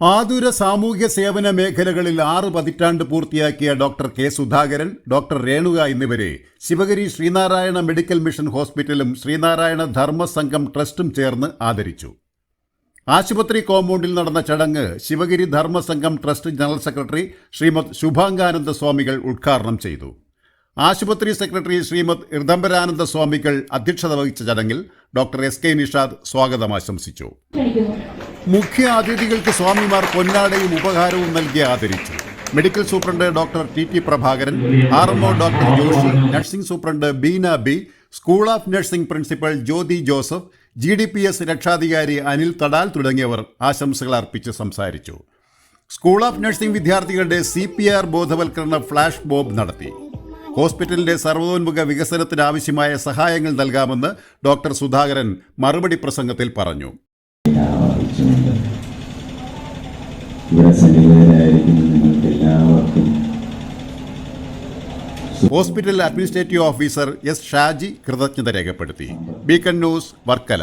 ആതുര സാമൂഹ്യ സേവന മേഖലകളിൽ ആറ് പതിറ്റാണ്ട് പൂർത്തിയാക്കിയ doctor K Sudhakaran doctor Renuka എന്നിവരെ ശിവഗിരി ശ്രീനാരായണ മെഡിക്കൽ മിഷൻ ഹോസ്പിറ്റലും ശ്രീനാരായണ ധർമ്മസംഘം ട്രസ്റ്റും ചേർന്ന് ആദരിച്ചു. ആശുപത്രി കോമ്പൗണ്ടിൽ നടന്ന ചടങ്ങ് Sivagiri Dharmasangham trust general secretary Srimad Shubhangananda സ്വാമികൾ ഉദ്ഘാടനം ചെയ്തു. ആശുപത്രി സെക്രട്ടറി ശ്രീമദ് ഇർദംബരാനന്ദ സ്വാമികൾ അധ്യക്ഷത വഹിച്ച ചടങ്ങിൽ ഡോക്ടർ എസ് കെ നിഷാദ് സ്വാഗതം ആശംസിച്ചു. മുഖ്യ അതിഥികൾക്ക് സ്വാമിമാർ പൊന്നാടയും ഉപഹാരവും നൽകി ആദരിച്ചു. Medical superintendent doctor T T Prabhakaran R MO doctor Joshy nursing superintendent Beena B school of nursing principal Jyothi Joseph G D P S രക്ഷാധികാരി അനിൽ തടാൽ തുടങ്ങിയവർ ആശംസകൾ അർപ്പിച്ച് സംസാരിച്ചു. സ്കൂൾ ഓഫ് നഴ്സിംഗ് വിദ്യാർത്ഥികളുടെ സി പി ആർ ബോധവൽക്കരണ ഫ്ലാഷ് ബോബ് നടത്തി. ഹോസ്പിറ്റലിന്റെ സർവതോന്മുഖ വികസനത്തിന് ആവശ്യമായ സഹായങ്ങൾ നൽകാമെന്ന് ഡോക്ടർ സുധാകരൻ മറുപടി പ്രസംഗത്തിൽ പറഞ്ഞു. ആവർത്തിച്ചുകൊണ്ട് ഇവിടെ സന്നിഹിതരായിരിക്കുന്ന നിങ്ങൾക്ക് എല്ലാവർക്കും hospital administrative officer S Shaji കൃതജ്ഞത രേഖപ്പെടുത്തി. Beacon News Varkala.